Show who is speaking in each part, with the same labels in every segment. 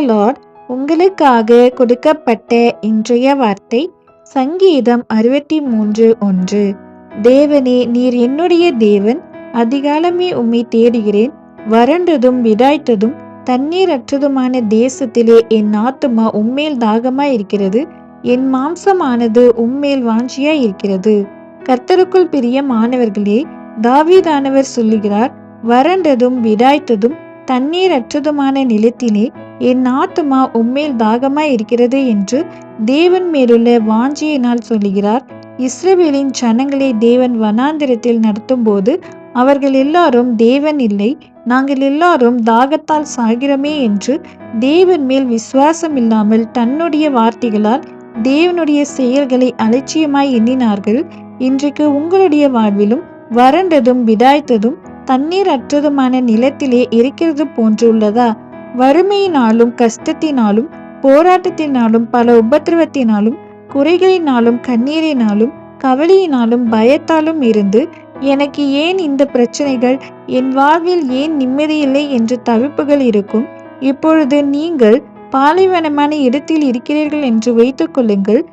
Speaker 1: Lord உங்களுக்காக கொடுக்கப்பட்ட இன்றைய வார்த்தை சங்கீதம் அறுபத்தி மூன்று ஒன்று. தேவனே நீர் என்னுடைய தேவன் அதிகாலமே உம்மை தேடுகிறேன். வறண்டதும் விடாய்த்ததும் தண்ணீரற்றதுமான தேசத்திலே என் ஆத்துமா உம்மேல் தாகமாய் இருக்கிறது. என் மாம்சமானது உம்மேல் வாஞ்சியாய் இருக்கிறது. கர்த்தருக்குள் பிரிய மாணவர்களே தாவீதானவர் சொல்லுகிறார் வறண்டதும் விடாய்த்ததும் தண்ணீரற்றதுமான நிலத்திலே என் ஆத்துமா உம்மேல் தாகமாய் இருக்கிறது என்று தேவன் மேலுள்ள வாஞ்சியினால் சொல்லுகிறார். இஸ்ரேவேலின் ஜனங்களை தேவன் வனாந்திரத்தில் நடத்தும்போது அவர்கள் எல்லாரும் தேவன் இல்லை நாங்கள் எல்லாரும் தாகத்தால் சாகிறோமே என்று தேவன் மேல் விசுவாசம் இல்லாமல் தன்னுடைய வார்த்தைகளால் தேவனுடைய செயல்களை அலட்சியமாய் எண்ணினார்கள். இன்றைக்கு உங்களுடைய வாழ்விலும் வறண்டதும் விடாய்த்ததும் தண்ணீர் அற்றதுமான நிலத்திலே இருக்கிறது போன்றுள்ளதா? வறுமையினாலும் கஷ்டத்தினாலும் போராட்டத்தினாலும் பல உபத்திரவத்தினாலும் குறைகளினாலும் கண்ணீரினாலும் கவலையினாலும் பயத்தாலும் இருந்து எனக்கு ஏன் இந்த பிரச்சனைகள்? என் வாழ்வில் ஏன் நிம்மதியில்லை என்று தவிப்புகள் இருக்கும்? இப்பொழுது நீங்கள் பாலைவனமான இடத்தில் இருக்கிறீர்கள் என்று வைத்துக் கொள்ளுங்கள்.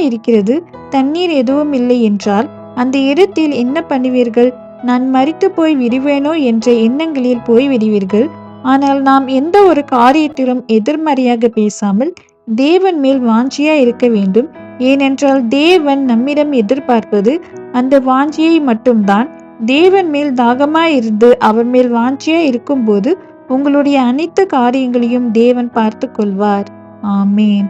Speaker 1: இருக்கிறது. தண்ணீர் எதுவும் இல்லை என்றால் அந்த இடத்தில் என்ன பண்ணுவீர்கள்? நான் மறித்து போய் விடுவேனோ என்ற எண்ணங்களில் போய் விடுவீர்கள். ஆனால் நாம் எந்த ஒரு காரியத்திலும் எதிர்மறையாக பேசாமல் தேவன் மேல் வாஞ்சியா இருக்க வேண்டும். ஏனென்றால் தேவன் நம்மிடம் எதிர்பார்ப்பது அந்த வாஞ்சியை மட்டும்தான். தேவன் மேல் தாகமா இருந்து அவர் மேல் வாஞ்சியா இருக்கும்போது உங்களுடைய அனைத்து காரியங்களையும் தேவன் பார்த்து கொள்வார் ஆமேன்.